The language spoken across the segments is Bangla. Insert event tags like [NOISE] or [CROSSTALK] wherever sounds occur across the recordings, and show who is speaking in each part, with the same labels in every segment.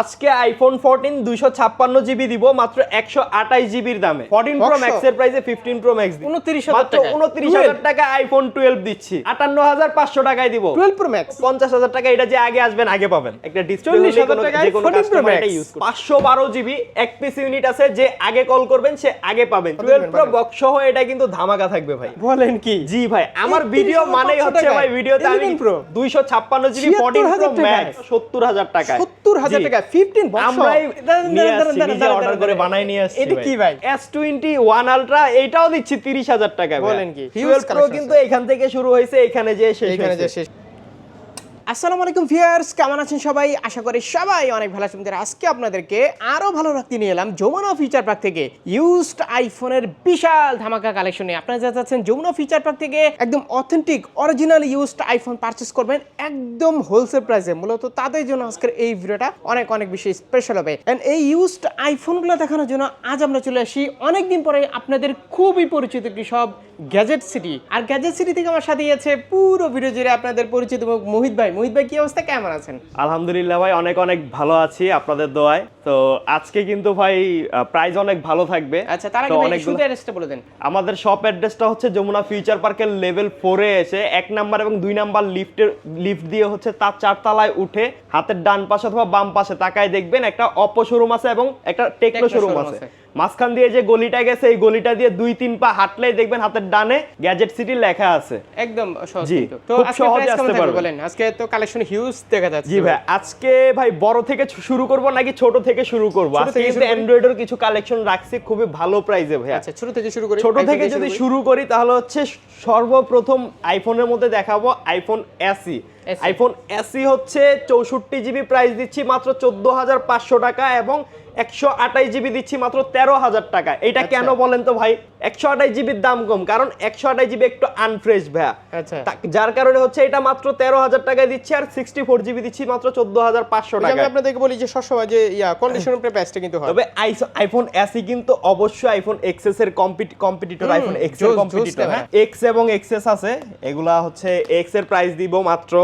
Speaker 1: আজকে আইফোন ফোরটিন দুইশো ছাপ্পান্ন জিবি দিব মাত্র একশো আঠাইশ জিবির দামে। ফোরটিন প্রো ম্যাক্স এর প্রাইসে ফিফটিন প্রো ম্যাক্স
Speaker 2: উনত্রিশ
Speaker 1: মাত্র উনত্রিশ হাজার টাকা আইফোন টুয়েলভ দিচ্ছি। আটান্ন হাজার পাঁচশো টাকায় দিব।
Speaker 2: টুয়েলভ প্রো ম্যাক্স
Speaker 1: পঞ্চাশ হাজার টাকা এটা যে আগে আসবেন আগে পাবেন। একটা ডিসপ্লে পাঁচশো বারো জিবি এক পিস ইউনিট আছে যে আগে কল করবেন সে আগে পাবেন। টুয়েলভ প্রো বক্স সহ এটা কিন্তু ধামাকা থাকবে ভাই।
Speaker 2: বলেন কি?
Speaker 1: জি ভাই আমার ভিডিও মানেই হচ্ছে ভাই ভিডিওতে আমি দুইশো ছাপ্পান্ন জিবি ফোরটিন প্রো ম্যাক্স সত্তর হাজার টাকা
Speaker 2: সত্তর হাজার টাকা
Speaker 1: অর্ডার করে নিয়ে এটাও দিচ্ছি 30000 টাকা
Speaker 2: বলেন কি?
Speaker 1: কিন্তু এখান থেকে শুরু হয়েছে এখানে যে সেখানে
Speaker 2: এখানে যে শেষ। আসসালামু আলাইকুম ভিউয়ার্স, কেমন আছেন সবাই? আশা করি সবাই অনেক ভালো আছেন। আজকে আপনাদেরকে আরও ভালো রাখতে নিয়ে এলাম যমুনা ফিচার পার্ক থেকে ইউজড আইফোনের বিশাল ধামাকা কালেকশনে আপনারা যা চাচ্ছেন যমুনা ফিচার পার্ক থেকে একদম authentic original used iPhone purchase করবেন একদম হোলসেল প্রাইসে মূলত তাদের জন্য আজকের এই ভিডিওটা অনেক অনেক বেশি স্পেশাল হবে। এন্ড এই ইউজড আইফোনগুলো দেখানোর জন্য আজ আমরা চলে আসি অনেকদিন পরে আপনাদের খুবই পরিচিত একটি সব গ্যাজেট সিটি আর গ্যাজেট সিটি থেকে আমার সাথে আছে পুরো ভিডিও জুড়ে আপনাদের পরিচিত মোহিত ভাই। মোহিত ভাই কি অবস্থা? কেমন আছেন?
Speaker 1: আলহামদুলিল্লাহ ভাই অনেক অনেক ভালো আছি আপনাদের দোয়ায়। তো আজকে কিন্তু ভাই প্রাইস অনেক ভালো থাকবে।
Speaker 2: আচ্ছা তার আগে ভাই শুধু অ্যাড্রেসটা বলে দেন।
Speaker 1: আমাদের শপ অ্যাড্রেসটা হচ্ছে যমুনা ফিউচার পার্কের লেভেল ফোরে এসে এক নাম্বার এবং দুই নাম্বার লিফটের লিফট দিয়ে হচ্ছে তার চারতলায় উঠে হাতের ডান পাশে অথবা বাম পাশে তাকায় দেখবেন একটা অপো শোরুম আছে এবং একটা টেকনো শোরুম আছে। মাঝখান দিয়ে যে গলিটা গেছে এই গলিটা দিয়ে দুই তিন পা হাঁটলেই দেখবেন হাতের ডানে গ্যাজেট সিটি লেখা আছে।
Speaker 2: একদম সহজ তো
Speaker 1: খুব
Speaker 2: কেমন
Speaker 1: আসতে পারবেন।
Speaker 2: বলেন? আজকে তো কালেকশন হিউজ দেখা যাচ্ছে।
Speaker 1: জি ভাই আজকে ভাই বড় থেকে শুরু করব নাকি ছোট থেকে শুরু করব? আজকে কিন্তু অ্যান্ড্রয়েডের কিছু কালেকশন রাখছি খুবই ভালো প্রাইসে ভাই
Speaker 2: আচ্ছা ছোট থেকে শুরু করি।
Speaker 1: ছোট থেকে যদি শুরু করি। তাহলে হচ্ছে সর্বপ্রথম আইফোনের মধ্যে দেখাবো আইফোন এসি আইফোন এসি হচ্ছে চৌষট্টি জিবি প্রাইস দিচ্ছি মাত্র চোদ্দ হাজার পাঁচশো টাকা এবং একশো আঠাশ জিবি দিচ্ছি মাত্র তেরো হাজার টাকা। এটা
Speaker 2: আচ্ছা।
Speaker 1: কেন বলেন তো ভাই? একশো আঠাশ জিবির দাম কম কারণ একশো আঠাশ জিবি একটু আনফ্রেশ ভাইয়া।
Speaker 2: আচ্ছা।
Speaker 1: যার কারণে হচ্ছে এটা মাত্র তেরো হাজার টাকায় দিচ্ছি আর সিক্সটি ফোর জিবি দিচ্ছি মাত্র চোদ্দ হাজার পাঁচশো
Speaker 2: যে আমি
Speaker 1: টাকা
Speaker 2: আপনাদেরকে বলি যে সবসময় যে ইয়া কন্ডিশন উপরে প্রাইসটা কিন্তু হয়।
Speaker 1: তবে আইফোন এসি কিন্তু অবশ্যই আইফোন এক্সএস এর কম্পিটিটর আইফোন
Speaker 2: এক্সের
Speaker 1: কম্পিটিটর হ্যাঁ এক্স এবং এক্সএস আছে এগুলা হচ্ছে এক্সের প্রাইস দিব মাত্র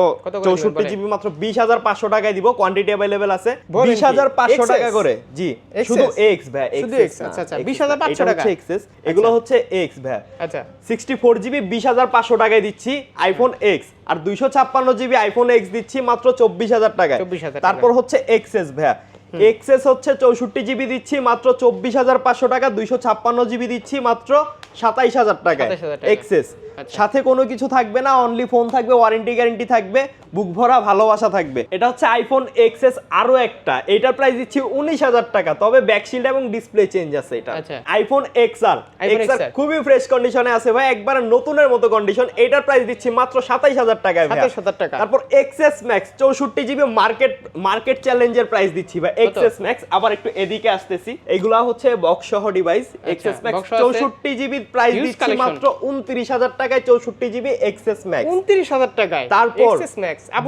Speaker 1: চৌষট্টি? জিবি মাত্র বিশ হাজার পাঁচশো টাকায় দিব। কোয়ান্টিটি অ্যাভেলেবেল আছে। বিশ? হাজার পাঁচশো টাকা করে। জি শুধু এক্স ভাই
Speaker 2: শুধু
Speaker 1: XS
Speaker 2: X, আচ্ছা, আচ্ছা,
Speaker 1: XS
Speaker 2: 20,500
Speaker 1: এটা হচ্ছে
Speaker 2: টাকা।
Speaker 1: এক্সএস এগুলো হচ্ছে এক্স ভাই।
Speaker 2: আচ্ছা।
Speaker 1: সিক্সটি ফোর জিবি বিশ হাজার পাঁচশো টাকায় দিচ্ছি আইফোন এক্স আর দুইশো ছাপ্পান্ন জিবি আইফোন এক্স দিচ্ছি মাত্র চব্বিশ হাজার টাকায়।
Speaker 2: 24,000 টাকা।
Speaker 1: তারপর হচ্ছে এক্সএস ভাইয়া এক্সএস হচ্ছে চৌষট্টি জিবি দিচ্ছি মাত্র চব্বিশ হাজার পাঁচশো টাকা দুইশো ছাপ্পান্ন জিবি দিচ্ছি মাত্র সাতাইশ হাজার টাকায়।
Speaker 2: 27,000 টাকা।
Speaker 1: এক্সএস
Speaker 2: আচ্ছা।
Speaker 1: সাথে কোনো কিছু থাকবে না অনলি ফোন থাকবে ওয়ারেন্টি গ্যারেন্টি থাকবে বুক ভরা ভালোবাসা থাকবে। এটা হচ্ছে আইফোন এক্সএস আরও একটা। এটার প্রাইস দিচ্ছি উনিশ হাজার টাকা তবে ব্যাকশিল্ড এবং ডিসপ্লে চেঞ্জ আছে এটা।
Speaker 2: আচ্ছা।
Speaker 1: আইফোন এক্সআর
Speaker 2: iPhone
Speaker 1: এক্সআর খুবই ফ্রেশ কন্ডিশনে আছে ভাই একবারে নতুনের মতো কন্ডিশন এটার প্রাইস দিচ্ছি মাত্র সাতাইশ হাজার টাকায় ভাই
Speaker 2: 27,000 টাকা।
Speaker 1: তারপর এক্সএস ম্যাক্স চৌষট্টি জিবি মার্কেট মার্কেট চ্যালেঞ্জের প্রাইস দিচ্ছি ভাই এক্সএস ম্যাক্স আবার একটু এদিকে আসতেছি। এগুলা হচ্ছে বক্স সহ ডিভাইস এক্সএস ম্যাক্স। চৌষট্টি জিবি প্রাইস দিচ্ছি মাত্র উনত্রিশ হাজার টাকায় চৌষট্টি জিবি এক্সএস ম্যাক্স
Speaker 2: উনত্রিশ হাজার টাকায়
Speaker 1: তারপর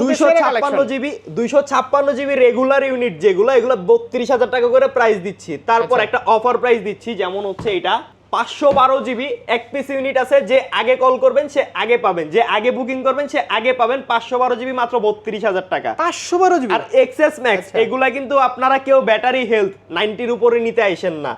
Speaker 1: দুইশো ছাপ্পান্ন জিবি দুইশো ছাপ্পান্ন জিবি রেগুলার ইউনিট যেগুলো এগুলো বত্রিশ হাজার টাকা করে প্রাইস দিচ্ছি। তারপর
Speaker 2: আচ্ছা।
Speaker 1: একটা অফার প্রাইস দিচ্ছি যেমন হচ্ছে এটা। পাঁচশো বারো জিবি এক পিস ইউনিট আছে যে আগে কল করবেন সে আগে পাবেন। যে আগে বুকিং করবেন সে আগে পাবেন পাঁচশো বারো জিবি মাত্র বত্রিশ হাজার টাকা।
Speaker 2: পাঁচশো বারো জিবি?
Speaker 1: আর এক্সএস ম্যাক্স
Speaker 2: আচ্ছা।
Speaker 1: এগুলা কিন্তু আপনারা কেউ ব্যাটারি হেলথ নাইনটির উপরে নিতে আইসেন না।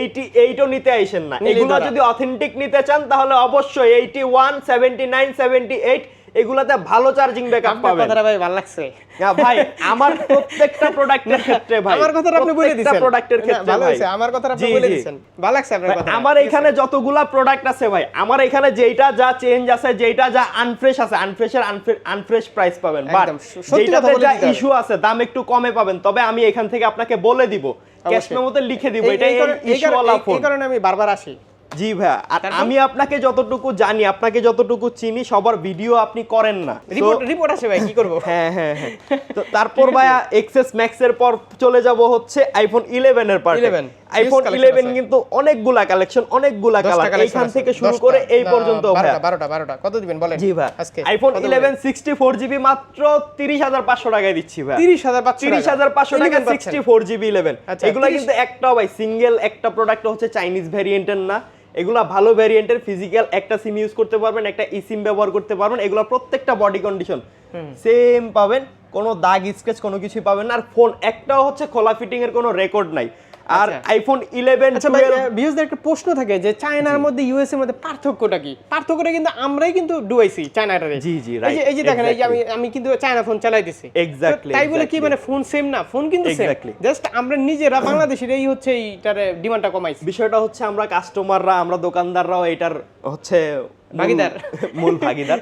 Speaker 1: এইটি এইটও নিতে আইসেন না। এগুলো যদি অথেন্টিক নিতে চান তাহলে অবশ্যই eighty one seventy nine seventy eight এগুলাতে ভালো চার্জিং ব্যাকআপ পাবেন।
Speaker 2: কথাটা ভাই ভালো লাগছে।
Speaker 1: না ভাই আমার প্রত্যেকটা প্রোডাক্টের ক্ষেত্রে ভাই
Speaker 2: আমার কথাটা আপনি বলে দিছেন।
Speaker 1: প্রোডাক্টের ক্ষেত্রে
Speaker 2: ভালো হয়েছে আমার কথাটা আপনি বলে
Speaker 1: জি।
Speaker 2: দিছেন। ভালো লাগছে আপনার কথা।
Speaker 1: আমার এখানে যতগুলা প্রোডাক্ট আছে ভাই আমার এখানে যেটা যা চেঞ্জ আছে যেটা যা আনফ্রেশ আছে আনফ্রেশের আনফ্রেশ প্রাইস পাবেন। বাট
Speaker 2: বলে
Speaker 1: যা ইস্যু আছে দাম একটু কমে পাবেন। তবে আমি এখান থেকে আপনাকে বলে দিব ক্যাশ। মেমোতে লিখে দিব এটা
Speaker 2: এই কারণে আমি বারবার আসি।
Speaker 1: জি ভাই আর আমি আপনাকে যতটুকু জানি আপনাকে যতটুকু চিনি সবার ভিডিও আপনি করেন না।
Speaker 2: রিপোর্ট রিপোর্ট আসে ভাই কি করব?
Speaker 1: হ্যাঁ হ্যাঁ হ্যাঁ। তো তারপর ভাইয়া এক্সএস ম্যাক্স এর পর চলে যাব হচ্ছে আইফোন 11 এর পার্টে
Speaker 2: 11
Speaker 1: আইফোন
Speaker 2: Huge collection
Speaker 1: 11 কিন্তু অনেকগুলা কালেকশন অনেকগুলা কালার এইখান থেকে শুরু করে এই পর্যন্ত ভাইয়া।
Speaker 2: বারোটা বারোটা বারোটা। কত দিবেন বলেন?
Speaker 1: জি ভাই
Speaker 2: আজকে
Speaker 1: আইফোন 11 64 জিবি মাত্র 30500 টাকায় দিচ্ছি ভাই
Speaker 2: তিরিশ হাজার পাঁচশো
Speaker 1: 30500 টাকা 64 জিবি 11
Speaker 2: আচ্ছা,
Speaker 1: এগুলা কিন্তু একটাও ভাই সিঙ্গেল একটা প্রোডাক্ট হচ্ছে চাইনিজ ভ্যারিয়েন্টের না। এগুলা ভালো ভ্যারিয়েন্টের ফিজিক্যাল একটা সিম ইউজ করতে পারবেন একটা ই সিম ব্যবহার করতে পারবেন এগুলো প্রত্যেকটা বডি কন্ডিশন সেম পাবেন কোনো দাগ স্ক্র্যাচ কোনো কিছুই পাবেন না। আর ফোন একটাও হচ্ছে খোলা ফিটিং এর কোনো রেকর্ড নাই। আর
Speaker 2: আচ্ছা।
Speaker 1: আইফোন ইলেভেন
Speaker 2: আচ্ছা ভাই বিয়সদের একটা প্রশ্ন থাকে যে চায়নার মধ্যে ইউএস এর মধ্যে পার্থক্যটা কি? পার্থক্যটা কিন্তু আমরাই কিন্তু ডুয়াইছি চায়নাটারে।
Speaker 1: জি, জি,
Speaker 2: এই যে এই যে দেখেন এই যে আমি আমি কিন্তু চায়না ফোন চালাইতেছি
Speaker 1: Exactly,
Speaker 2: তো তাই বলে কি মানে ফোন সেম না? ফোন কিন্তু সেম. জাস্ট আমরা নিজেরা বাংলাদেশের এই হচ্ছে এইটার ডিমান্ডটা কমাইছি।
Speaker 1: বিষয়টা হচ্ছে আমরা কাস্টমাররা আমরা দোকানদাররাও এটার হচ্ছে
Speaker 2: ভাগীদার।
Speaker 1: মূল ভাগিদার।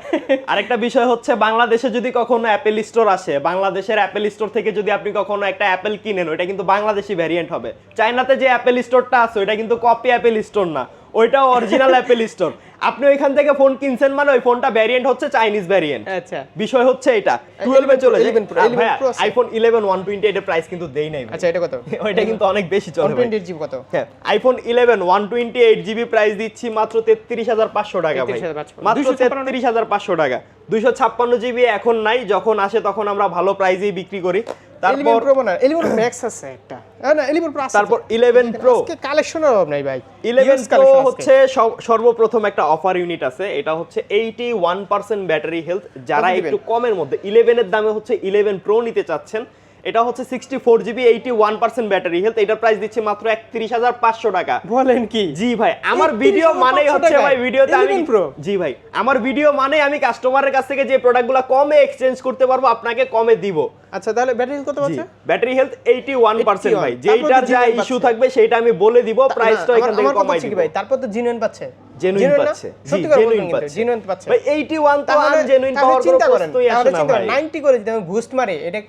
Speaker 1: আরেকটা বিষয় হচ্ছে বাংলাদেশে যদি কখনো অ্যাপেল স্টোর আসে বাংলাদেশের অ্যাপেল স্টোর থেকে যদি আপনি কখনো একটা অ্যাপেল কিনেন ওইটা কিন্তু বাংলাদেশি ভ্যারিয়েন্ট হবে। চায়নাতে যে অ্যাপেল স্টোরটা আছে ওইটা কিন্তু কপি অ্যাপেল স্টোর না ওইটা অরিজিনাল অ্যাপেল স্টোর আপনি ওইখান থেকে ফোন কিনছেন মানে ওই ফোনটা ভ্যারিয়েন্ট হচ্ছে চাইনিজ ভ্যারিয়েন্ট
Speaker 2: আচ্ছা।
Speaker 1: বিষয় হচ্ছে এটা। 12 এ চলে যায়।
Speaker 2: 11 11
Speaker 1: আইফোন 11 128 এর প্রাইস কিন্তু দেই নাই
Speaker 2: আচ্ছা এটা কত? [LAUGHS]
Speaker 1: ওইটা কিন্তু অনেক বেশি চলে ভাই।
Speaker 2: 128 জিবি কত?
Speaker 1: হ্যাঁ iPhone eleven one twenty eight GB price দিচ্ছি মাত্র তেত্রিশ হাজার পাঁচশো টাকা ভাই।
Speaker 2: 33,500
Speaker 1: মাত্র
Speaker 2: 256
Speaker 1: তেত্রিশ হাজার পাঁচশো টাকা। দুইশো ছাপ্পান্ন জিবি এখন নাই যখন আসে তখন আমরা ভালো প্রাইজেই বিক্রি করি। তারপর
Speaker 2: 11 11 ম্যাক্স আছে একটা। আহ, না 11 প্রো
Speaker 1: তারপর 11 প্রো
Speaker 2: আজকে কালেকশনের অভাব নাই ভাই।
Speaker 1: ইলেভেন
Speaker 2: Huge
Speaker 1: প্রো হচ্ছে সর্বপ্রথম একটা অফার ইউনিট আছে এটা হচ্ছে eighty one percent battery health যারা একটু কমের মধ্যে ইলেভেনের দামে হচ্ছে ইলেভেন প্রো নিতে চাচ্ছেন এটা হচ্ছে sixty four GB eighty one percent battery health এটার প্রাইস দিচ্ছি মাত্র একত্রিশ হাজার পাঁচশো টাকা।
Speaker 2: বলেন কি?
Speaker 1: জি ভাই আমার ভিডিও মানেই হচ্ছে ভাই ভিডিওতে আমি জি ভাই আমার ভিডিও মানে আমি কাস্টমারের কাছ থেকে যে প্রোডাক্টগুলো কমে এক্সচেঞ্জ করতে পারব আপনাকে কমে দিব।
Speaker 2: আচ্ছা তাহলে ব্যাটারি কত আছে
Speaker 1: ব্যাটারি হেলথ 81% ভাই।
Speaker 2: 81
Speaker 1: যেইটার
Speaker 2: তারপর তো
Speaker 1: যা ইস্যু থাকবে সেটা আমি বলে দিব প্রাইসটা এখান থেকে কমাই দিব।
Speaker 2: ভাই? তারপর তো জিনুইন পাচ্ছে।
Speaker 1: জেনুইন? পাচ্ছে।
Speaker 2: সত্যি করে
Speaker 1: জেনুইন পাচ্ছে।
Speaker 2: জেনুইন পাচ্ছে।
Speaker 1: ভাই 81 তো আনজেনুইন
Speaker 2: তাহলে
Speaker 1: পাওয়ার
Speaker 2: চিন্তা করেন তাহলে চিন্তা
Speaker 1: ভাই।
Speaker 2: 90 করে যদি আমি বুস্ট মারি এটা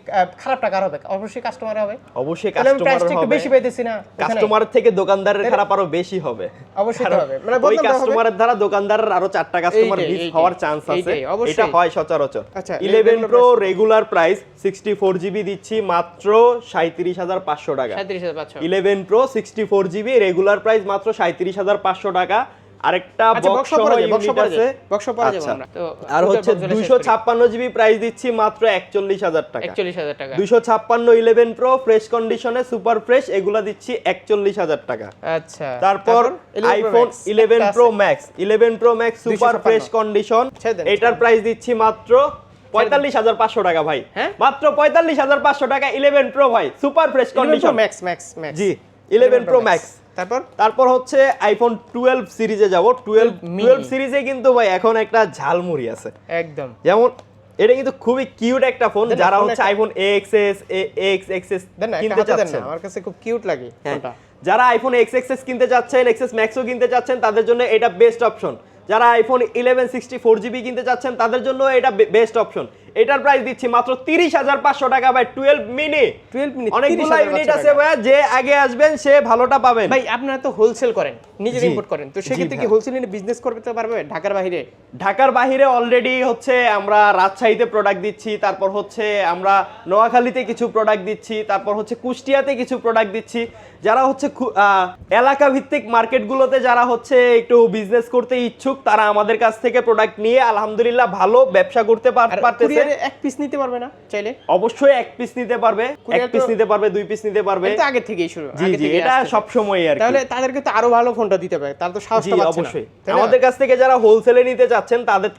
Speaker 2: খারাপ টাকা হবে? অবশ্যই কাস্টমার হবে।
Speaker 1: অবশ্যই কাস্টমার
Speaker 2: প্রাইসটা একটু বেশি পাইতেছি না।
Speaker 1: কাস্টমার থেকে দোকানদারের খারাপ আরও বেশি হবে।
Speaker 2: অবশ্যই হবে। মানে
Speaker 1: ওই
Speaker 2: হবে।
Speaker 1: কাস্টমারের দ্বারা দোকানদারের আরও চারটা কাস্টমার মিস হওয়ার চান্স আছে। এটা হয় সচরাচর।
Speaker 2: আচ্ছা,
Speaker 1: 11 প্রো রেগুলার প্রাইস 64 জিবি দিচ্ছি মাত্র 37500 টাকা।
Speaker 2: 37,500
Speaker 1: 11 প্রো 64 জিবি রেগুলার প্রাইস মাত্র 37500 টাকা। আরেকটা
Speaker 2: আচ্ছা,
Speaker 1: বক্স
Speaker 2: box
Speaker 1: সহ
Speaker 2: পরে
Speaker 1: ইউনিট
Speaker 2: পরে
Speaker 1: আছে।
Speaker 2: যাবে, box যাবে
Speaker 1: আচ্ছা।
Speaker 2: আমরা। তো
Speaker 1: আর হচ্ছে
Speaker 2: box গুলো শেষ
Speaker 1: 256 জিবি প্রাইস দিচ্ছি মাত্র 41000 টাকা।
Speaker 2: 41000 টাকা।
Speaker 1: দুইশো ছাপ্পান্ন ইলেভেন প্রো ফ্রেশ কন্ডিশনে সুপার ফ্রেশ এগুলা দিচ্ছি একচল্লিশ হাজার টাকা।
Speaker 2: আচ্ছা।
Speaker 1: তারপর আইফোন
Speaker 2: Max,
Speaker 1: ইলেভেন
Speaker 2: একটা
Speaker 1: pro max eleven pro max super fresh condition এটার প্রাইস দিচ্ছি মাত্র পঁয়তাল্লিশ হাজার পাঁচশো টাকা ভাই।
Speaker 2: হ্যাঁ?
Speaker 1: মাত্র পঁয়তাল্লিশ হাজার পাঁচশো টাকা ইলেভেন প্রো ভাই। Super fresh condition
Speaker 2: Max Max
Speaker 1: জি 11 Pro Max
Speaker 2: তারপর?
Speaker 1: তারপর হচ্ছে আইফোন টুয়েলভ সিরিজে যাব। টুয়েলভ। টুয়েলভ সিরিজে কিন্তু ভাই এখন একটা ঝালমুড়ি আছে।
Speaker 2: একদম।
Speaker 1: যেমন এটা কিন্তু খুবই কিউট একটা ফোন যারা হচ্ছে আইফোন এক্স এক্সএস
Speaker 2: দেন না একটা
Speaker 1: কিনতে চাচ্ছেন।
Speaker 2: আমার কাছে খুব কিউট লাগে
Speaker 1: হ্যাঁ।
Speaker 2: ফোনটা
Speaker 1: যারা আইফোন এক্স এক্স এস কিনতে চাচ্ছেন এক্স এস ম্যাক্সও কিনতে চাচ্ছেন তাদের জন্য এটা বেস্ট অপশন যারা iPhone eleven sixty four GB কিনতে চাচ্ছেন তাদের জন্য এটা বেস্ট অপশন এটার প্রাইস দিচ্ছি মাত্র তিরিশ হাজার পাঁচশো টাকা ভাই টুয়েলভ মিনি
Speaker 2: 12 মিনিট
Speaker 1: অনেকগুলো ইউনিট আছে ভাই যে আগে আসবেন সে ভালোটা পাবেন।
Speaker 2: ভাই আপনারা তো হোলসেল করেন নিজের ইম্পোর্ট করেন। তো সেক্ষেত্রে কি হোলসেল নিয়ে বিজনেস করতে পারবে ঢাকার বাইরে
Speaker 1: ঢাকার বাহিরে অলরেডি হচ্ছে আমরা রাজশাহীতে প্রোডাক্ট দিচ্ছি তারপর হচ্ছে আমরা নোয়াখালীতে কিছু প্রোডাক্ট দিচ্ছি তারপর হচ্ছে কুষ্টিয়াতে কিছু প্রোডাক্ট দিচ্ছি। যারা হচ্ছে এলাকা ভিত্তিক মার্কেটগুলোতে যারা হচ্ছে একটু বিজনেস করতে ইচ্ছুক তারা আমাদের কাছ থেকে প্রোডাক্ট নিয়ে আলহামদুলিল্লাহ ভালো ব্যবসা করতে পার- পারতেছে।
Speaker 2: কুরিয়ারে এক পিস নিতে পারবে না চাইলে?
Speaker 1: অবশ্যই এক পিস নিতে পারবে এক পিস নিতে পারবে দুই পিস নিতে পারবে।
Speaker 2: এটা আগে থেকেই শুরু
Speaker 1: জি
Speaker 2: আগে
Speaker 1: জি এটা সব সময় আর
Speaker 2: তাহলে তাদেরকে তো আরও ভালো ফোনটা দিতে তার তো পাচ্ছে
Speaker 1: অবশ্যই। আমাদের কাছ থেকে যারা হোলসেলে নিতে চাচ্ছেন তাদের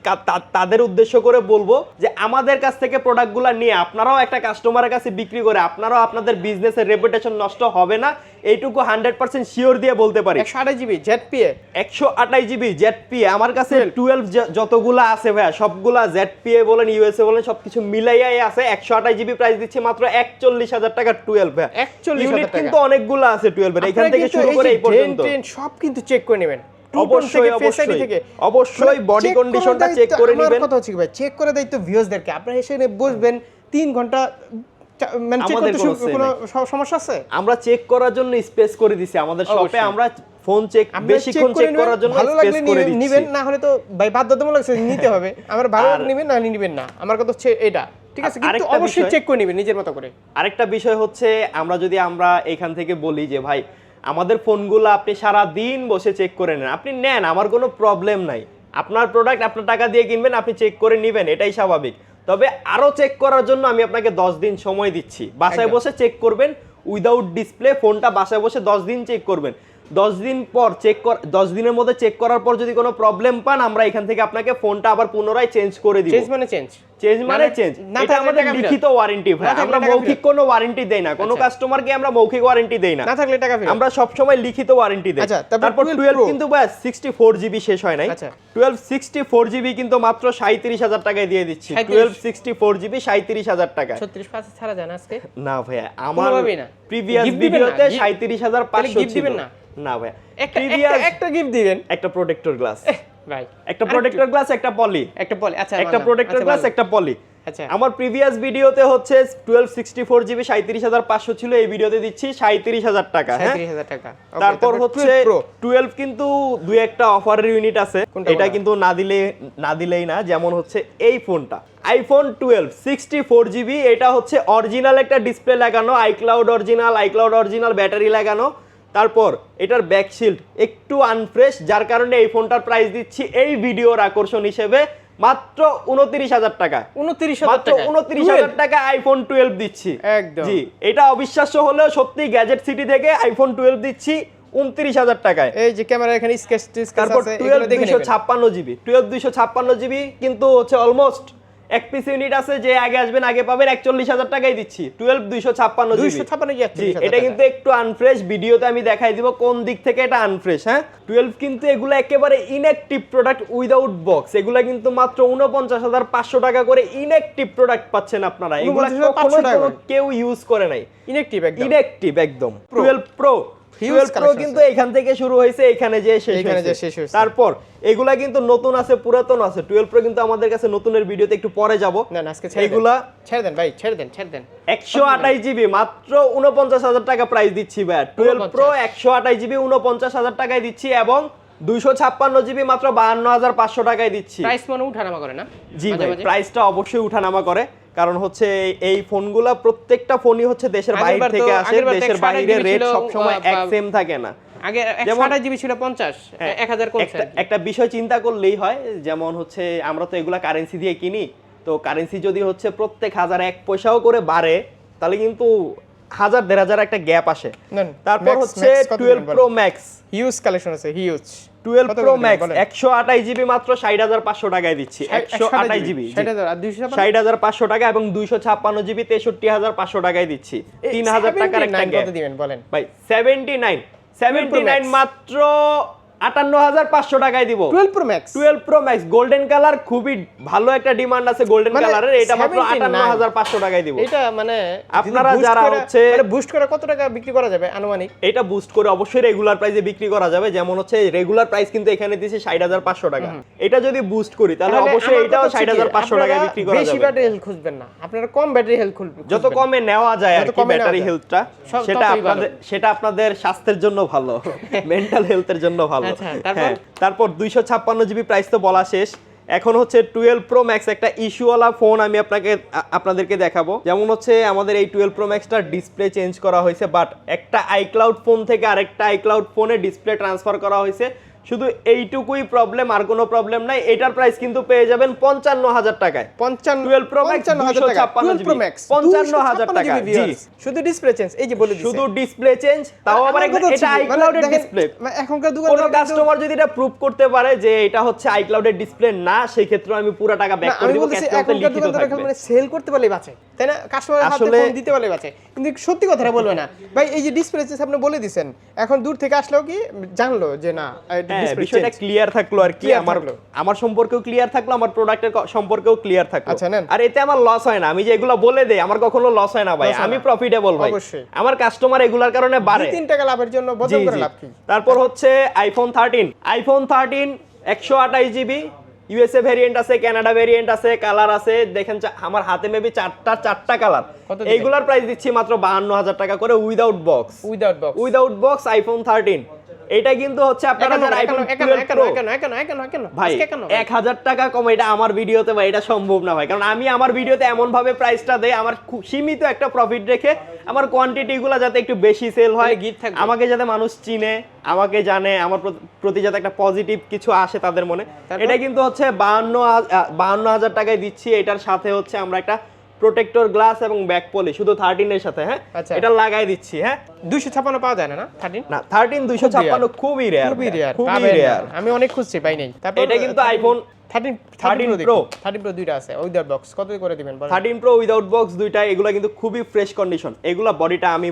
Speaker 1: তাদের উদ্দেশ্য করে বলব যে আমাদের কাছ থেকে প্রোডাক্টগুলো নিয়ে আপনারাও একটা কাস্টমারের কাছে বিক্রি করে আপনারাও আপনাদের বিজনেসের রেপুটেশন নষ্ট হবে না। এইটুকু হান্ড্রেড পার্সেন্ট শিওর দিয়ে বলতে পারি।
Speaker 2: একশো আঠাশ জিবি জেড পিএ
Speaker 1: একশো আঠাশ জিবি জেড পি আমার কাছে টুয়েলভ যতগুলা আছে ভাইয়া সবগুলা জেড পি এ বলেন ইউএসএ বলেন সবকিছু মিলাইয়াই আছে। একশো আঠাশ জিবি প্রাইস দিচ্ছে মাত্র একচল্লিশ হাজার টাকা টুয়েলভ
Speaker 2: 41,000
Speaker 1: ইউনিট কিন্তু অনেকগুলো আছে টুয়েলভ এখান থেকে শুরু করে এই পর্যন্ত।
Speaker 2: সব কিন্তু চেক করে নেবেন।
Speaker 1: অবশ্যই, অবশ্যই। টা check করে নিবেন।
Speaker 2: কথা হচ্ছে ভাই চেক করে ভিউয়ার্সদেরকে আপনারা এসে বসবেন তিন ঘণ্টা মানে চেক করতে
Speaker 1: কোনো
Speaker 2: সমস্যা আছে?
Speaker 1: আমরা চেক করার জন্য স্পেস করে দিছি। আমাদের শপে আমরা ফোন চেক বেশিক্ষণ চেক করার জন্য
Speaker 2: ভালো লাগলে নিবেন- না হলে তো ভাই বাধ্যতামূলক নিতে হবে। আমার ভালো নিবেন না নিবেন না। আমার কথা হচ্ছে এটা। ঠিক আছে? কিন্তু অবশ্যই
Speaker 1: বিষয়-
Speaker 2: চেক করে নিবেন নিজের মতো করে।
Speaker 1: আরেকটা বিষয় হচ্ছে আমরা যদি আমরা এখান থেকে বলি যে ভাই আমাদের ফোনগুলো আপনি সারা দিন বসে চেক করে নেন। আপনি নেন আমার কোনো প্রবলেম নাই। আপনার প্রোডাক্ট আপনার টাকা দিয়ে কিনবেন আপনি চেক করে নেবেন। এটাই স্বাভাবিক। তবে আরও চেক করার জন্য আমি আপনাকে দশ দিন সময় দিচ্ছি। বাসায় বসে চেক করবেন উইদাউট ডিসপ্লে ফোনটা বাসায় বসে দশ দিন চেক করবেন। দশ দিন পর চেক কর দশ দিনের মধ্যে চেক করার পর যদি কোনো প্রবলেম পান আমরা এখান থেকে আপনাকে ফোনটা আবার পুনরায় চেঞ্জ করে দিব।
Speaker 2: চেঞ্জ মানে চেঞ্জ
Speaker 1: চেঞ্জ মানে চেঞ্জ এটা আমাদের লিখিত ওয়ারেন্টি ভাই। আমরা মৌখিক কোনো ওয়ারেন্টি দেই না। কোনো
Speaker 2: আচ্ছা।
Speaker 1: কাস্টমারকে আমরা মৌখিক ওয়ারেন্টি দেই না।
Speaker 2: না থাকলে টাকা ফেরত।
Speaker 1: আমরা সব সময় লিখিত ওয়ারেন্টি দেই।
Speaker 2: আচ্ছা, তারপর
Speaker 1: তারপর
Speaker 2: 12
Speaker 1: 12 কিন্তু ভাই 64 জিবি শেষ হয় নাই।
Speaker 2: আচ্ছা।
Speaker 1: 12 64 জিবি কিন্তু মাত্র 37000 টাকায় দিয়ে দিচ্ছি।
Speaker 2: 37
Speaker 1: 12 64 জিবি 37000 টাকায়।
Speaker 2: ছত্রিশ পাঁচ ছাড়া যায় আজকে?
Speaker 1: না ভাইয়া আমার। প্রিভিয়াস ভিডিওতে 37500
Speaker 2: তাহলে gift
Speaker 1: ছিল।
Speaker 2: না?
Speaker 1: না ভাইয়া।
Speaker 2: একটা গিফট দিবেন।
Speaker 1: একটা প্রোটেক্টর গ্লাস
Speaker 2: ভাই।
Speaker 1: একটা প্রোটেক্টর গ্লাস একটা পলি
Speaker 2: একটা বল আচ্ছা
Speaker 1: একটা প্রোটেক্টর
Speaker 2: আচ্ছা,
Speaker 1: গ্লাস একটা পলি
Speaker 2: আচ্ছা।
Speaker 1: আমার প্রিভিয়াস ভিডিওতে হচ্ছে টুয়েলভ সিক্সটি ফোর জিবি সাঁত্রিশ হাজার পাঁচশো ছিল এই ভিডিওতে দিচ্ছি সাঁত্রিশ হাজার টাকা হ্যাঁ?
Speaker 2: 37000 টাকা।
Speaker 1: তারপর হচ্ছে
Speaker 2: 12
Speaker 1: টুয়েলভ কিন্তু দুই একটা অফারের ইউনিট আছে। এটা কিন্তু না দিলে না দিলেই না যেমন হচ্ছে এই ফোনটা iPhone twelve sixty four GB এটা হচ্ছে অরিজিনাল একটা ডিসপ্লে লাগানো iCloud original iCloud original battery লাগানো। তারপর এটার ব্যাকশিল্ড একটু আনফ্রেশ যার কারণে এই ফোনটার প্রাইস দিচ্ছি এই ভিডিওর আকর্ষণ হিসেবে মাত্র উনত্রিশ হাজার টাকা।
Speaker 2: 29000
Speaker 1: মাত্র উনত্রিশ হাজার টাকা আইফোন টুয়েলভ দিচ্ছি।
Speaker 2: একদম।
Speaker 1: জি এটা অবিশ্বাস্য হলেও সত্যি গ্যাজেট সিটি থেকে আইফোন টুয়েলভ দিচ্ছি উনত্রিশ হাজার টাকায়।
Speaker 2: এই যে ক্যামেরা এখানে স্কেচ
Speaker 1: তারপর টুয়েলভ দুইশো ছাপ্পান্ন জিবি টুয়েলভ দুইশো ছাপ্পান্ন জিবি কিন্তু হচ্ছে অলমোস্ট এক পিস ইউনিট আছে যে আগে আসবেন আগে পাবেন একচল্লিশ হাজার টাকাই দিচ্ছি। টুয়েলভ দুইশো ছাপ্পান্ন জিবি
Speaker 2: 256 জি
Speaker 1: জি
Speaker 2: 41,000
Speaker 1: এটা কিন্তু একটু আনফ্রেশ ভিডিওতে আমি দেখাই দিব কোন দিক থেকে এটা আনফ্রেশ হ্যাঁ? টুয়েলভ কিন্তু এগুলো একেবারে ইনঅ্যাক্টিভ প্রোডাক্ট উইদাউট বক্স এগুলো কিন্তু মাত্র উনপঞ্চাশ হাজার পাঁচশো টাকা করে ইনঅ্যাক্টিভ প্রোডাক্ট পাচ্ছেন আপনারা। এগুলো
Speaker 2: 49,500
Speaker 1: কখনো কেউ ইউজ করে নাই।
Speaker 2: ইনঅ্যাক্টিভ একদম।
Speaker 1: ইনঅ্যাক্টিভ একদম। টুয়েলভ প্রো
Speaker 2: Huge
Speaker 1: প্রো কিন্তু এখান থেকে শুরু হয়েছে এখানে যে শেষ
Speaker 2: এখানে যে শেষ হয়েছে।
Speaker 1: তারপর এগুলা কিন্তু নতুন আছে পুরাতন আছে। টুয়েলভ প্রো কিন্তু আমাদের কাছে নতুনের ভিডিওতে একটু পরে যাব।
Speaker 2: না না আজকে ছেড়ে
Speaker 1: এগুলা
Speaker 2: ছেড়ে দেন ভাই ছেড়ে দেন ছেড়ে দেন।
Speaker 1: একশো আঠাশ জিবি মাত্র উনপঞ্চাশ হাজার টাকা প্রাইস দিচ্ছি ভাই। টুয়েলভ প্রো একশো আঠাশ জিবি উনপঞ্চাশ হাজার টাকায় দিচ্ছি এবং দুইশো ছাপ্পান্ন জিবি মাত্র বাহান্ন হাজার পাঁচশো টাকায় দিচ্ছি।
Speaker 2: প্রাইস মনে উঠানামা করে না?
Speaker 1: জি ভাই প্রাইসটা অবশ্যই উঠানামা করে কারণ হচ্ছে এই- ফোনগুলা প্রত্যেকটা ফোনই হচ্ছে দেশের বাইরে থেকে আসে দেশের বাইরে রেট
Speaker 2: ছিল,
Speaker 1: সবসময় এক সেম থাকে না।
Speaker 2: আগে 128 জিবি ছিল 50
Speaker 1: হ্যাঁ,
Speaker 2: 1000 কমছে
Speaker 1: একটা একটা বিষয় চিন্তা করলেই হয় যেমন হচ্ছে আমরা তো এগুলা কারেন্সি দিয়ে কিনি তো কারেন্সি যদি হচ্ছে প্রত্যেক হাজার এক পয়সাও করে বাড়ে তাহলে কিন্তু হাজার দেড় হাজার একটা গ্যাপ আসে। তারপর হচ্ছে twelve pro max
Speaker 2: huge collection আছে হিউজ
Speaker 1: টুয়েলভ
Speaker 2: কত
Speaker 1: প্রো ম্যাক্স
Speaker 2: বলেন?
Speaker 1: একশো আঠাশ জিবি মাত্র ষাট হাজার পাঁচশো টাকায় দিচ্ছি। একশো আঠাশ জিবি।
Speaker 2: 60000 আর 256
Speaker 1: ষাট হাজার পাঁচশো টাকা এবং দুইশো ছাপ্পান্ন জিবি তেষট্টি হাজার পাঁচশো টাকায় দিচ্ছি। তিন হাজার টাকার একটা
Speaker 2: কত দিবেন? বলেন।
Speaker 1: ভাই seventy nine seventy nine
Speaker 2: Max।
Speaker 1: মাত্র আটান্ন হাজার পাঁচশো টাকায় দিব।
Speaker 2: 12 pro max
Speaker 1: twelve pro max golden colour খুবই ভালো একটা ডিমান্ড আছে গোল্ডেন কালারের এটা মাত্র আটান্ন হাজার পাঁচশো টাকায় দিব।
Speaker 2: এটা মানে
Speaker 1: আপনারা যারা হচ্ছে-
Speaker 2: বুস্ট করে কত টাকা বিক্রি করা যাবে আনুমানিক?
Speaker 1: এটা বুস্ট করে অবশ্যই রেগুলার প্রাইসে বিক্রি করা যাবে। যেমন হচ্ছে রেগুলার প্রাইস কিন্তু এখানে দিছে ষাট হাজার পাঁচশো টাকা। এটা যদি বুস্ট করি তাহলে
Speaker 2: তাহলে
Speaker 1: অবশ্যই এটাও ষাট হাজার পাঁচশো টাকায় বিক্রি করা
Speaker 2: বেশি ব্যাটারি হেলথ খুঁজবেন না। আপনারা কম ব্যাটারি হেলথ খুঁজবেন।
Speaker 1: যত কমে নেওয়া যায় আর
Speaker 2: যত
Speaker 1: কি ব্যাটারি হেলথটা সেটা আপনাদের সেটা আপনাদের স্বাস্থ্যের জন্য ভালো। [LAUGHS] মেন্টাল হেলথের জন্য ভালো? হ্যাঁ, তারপর? দুইশো ছাপ্পান্ন জিবি প্রাইস তো বলা শেষ। এখন হচ্ছে টুয়েলভ প্রো ম্যাক্স একটা ইস্যুওয়ালা ফোন আমি আপনাকে আপনাদেরকে দেখাবো। যেমন হচ্ছে আমাদের এই টুয়েলভ প্রো ম্যাক্সটার ডিসপ্লে চেঞ্জ করা হয়েছে বাট একটা আইক্লাউড ফোন থেকে আরেকটা আইক্লাউড ফোনে ডিসপ্লে ট্রান্সফার করা হয়েছে। শুধু এইটুকুই প্রবলেম আর কোনো প্রবলেম নাই। এটার প্রাইস কিন্তু পেয়ে যাবেন পঞ্চান্ন হাজার টাকায়।
Speaker 2: 55
Speaker 1: 12 Pro Max,
Speaker 2: 55,000 টাকা।
Speaker 1: 256
Speaker 2: 12 Pro Max
Speaker 1: 55,000 টাকা, জি।
Speaker 2: শুধু ডিসপ্লে চেঞ্জ এই যে বলে দিছে।
Speaker 1: শুধু ডিসপ্লে চেঞ্জ তাও আবার এটা
Speaker 2: মানে
Speaker 1: আইক্লাউডের ডিসপ্লে
Speaker 2: মানে এখনকার দোকান
Speaker 1: কোন কাস্টমার যদি এটা প্রুভ করতে পারে যে এটা হচ্ছে আইক্লাউডের ডিসপ্লে না সেই ক্ষেত্রে আমি পুরো টাকা ব্যাক করে
Speaker 2: আমি
Speaker 1: দিব
Speaker 2: বলতেছি
Speaker 1: ক্যাশ
Speaker 2: এখনকার
Speaker 1: লিখিত থাকবে।
Speaker 2: মানে সেল করতে পারলেই বাঁচে। তাই না? কাস্টমারের হাতে ফোন দিতে পারলেই বাঁচে। কিন্তু সত্যি কথাটা বলবে না। ভাই এই যে ডিসপ্লে চেঞ্জ আপনি বলে দিছেন এখন দূর থেকে আসলেও কি জানলো যে না
Speaker 1: হ্যাঁ বিষয়টা ক্লিয়ার থাকল আর কি আমার আমার সম্পর্কেও ক্লিয়ার থাকল আমার প্রোডাক্টের সম্পর্কেও ক্লিয়ার থাকল।
Speaker 2: আচ্ছা, নেন।
Speaker 1: আর এতে আমার লস হয় না আমি যে এগুলো বলে দেই আমার কখনো লস হয় না ভাই আমি। প্রফিটেবল ভাই।
Speaker 2: অবশ্যই।
Speaker 1: আমার কাস্টমার এগুলার কারণে বাড়ে।
Speaker 2: তিন টাকা লাভের জন্য বদল করে লাভ কি?
Speaker 1: তারপর হচ্ছে আইফোন থার্টিন আইফোন থার্টিন একশো আঠাশ জিবি ইউএসএ ভেরিয়েন্ট আছে কানাডা ভেরিয়েন্ট আছে কালার আছে। দেখেন আমার হাতে মেবি চারটা চারটা কালার এইগুলার প্রাইস দিচ্ছি মাত্র বাহান্ন হাজার টাকা করে without box
Speaker 2: without box
Speaker 1: without box iPhone thirteen এটা কিন্তু হচ্ছে আপনারা যারা আইফোন ভাই এক হাজার টাকা কম এটা আমার ভিডিওতে ভাই এটা সম্ভব না ভাই। কারণ আমি আমার ভিডিওতে এমন ভাবে প্রাইসটা দেই আমার খুব সীমিত একটা প্রফিট রেখে আমার কোয়ান্টিটি গুলো যাতে একটু বেশি সেল হয়। আমাকে যাতে মানুষ চিনে আমাকে জানে আমার প্রতি- প্রতি যাতে একটা পজিটিভ কিছু আসে তাদের মনে। এটা কিন্তু হচ্ছে বাহান্ন বাহান্ন হাজার টাকায় দিচ্ছি এটার সাথে হচ্ছে আমরা একটা প্রোটেক্টর গ্লাস এবং ব্যাক পলি শুধু থার্টিনের সাথে হ্যাঁ?
Speaker 2: আচ্ছা।
Speaker 1: এটা লাগাই দিচ্ছি হ্যাঁ?
Speaker 2: দুইশো ছাপান্ন পাওয়া যায় না না? থার্টিন
Speaker 1: না থার্টিন দুইশো ছাপ্পান্ন খুবই রেয়ার
Speaker 2: খুবই রেয়ার
Speaker 1: খুবই রেয়ার
Speaker 2: আমি অনেক খুঁজছি পাই নাই। তারপর
Speaker 1: এটা কিন্তু iPhone
Speaker 2: thirteen
Speaker 1: 13
Speaker 2: thirteen pro thirteen pro দুইটা আছে ওই বক্স কত করে দিবেন
Speaker 1: থার্টিন প্রো উইদাউট বক্স দুইটা এগুলো কিন্তু খুবই ফ্রেশ কন্ডিশন এগুলা বডিটা আমি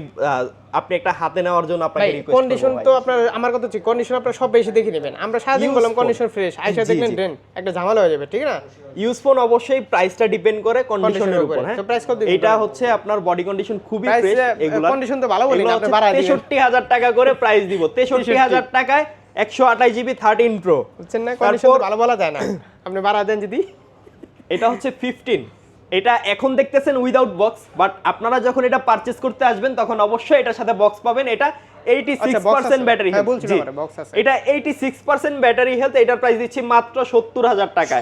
Speaker 1: আপনি একটা হাতে নেওয়ার জন্য আপনাকে রিকোয়েস্ট
Speaker 2: কন্ডিশন তো আপনার আমার কথা হচ্ছে কন্ডিশন আপনার সব বেশি দেখে নেবেন। আমরা সারাদিন বললাম। কন্ডিশন ফ্রেশ আইসা দেখলেন
Speaker 1: জি।
Speaker 2: একটা ঝামেলা হয়ে যাবে ঠিক না?
Speaker 1: ইউজ ফোন অবশ্যই প্রাইসটা ডিপেন্ড করে কন্ডিশনের উপর হ্যাঁ?
Speaker 2: তো price কত
Speaker 1: এটা হচ্ছে আপনার বডি কন্ডিশন খুবই ফ্রেশ এগুলা
Speaker 2: condition তো ভালো বলি না,
Speaker 1: তেষট্টি হাজার টাকা করে প্রাইস দিব। তেষট্টি হাজার টাকায় একশো আঠাশ জিবি থার্টিন প্রো
Speaker 2: বুঝছেন না? ভালো বলা যায় না। আপনি বাড়া দেন যদি।
Speaker 1: এটা হচ্ছে ফিফটিন এটা এখন দেখতেছেন উইদাউট বক্স বাট আপনারা যখন এটা পারচেস করতে আসবেন তখন অবশ্যই এটার সাথে বক্স পাবেন। এটা
Speaker 2: আচ্ছা।
Speaker 1: ব্যাটারি
Speaker 2: হ্যাঁ।
Speaker 1: এটা ব্যাটারি হেলথ এটার প্রাইস দিচ্ছি মাত্র টাকায়।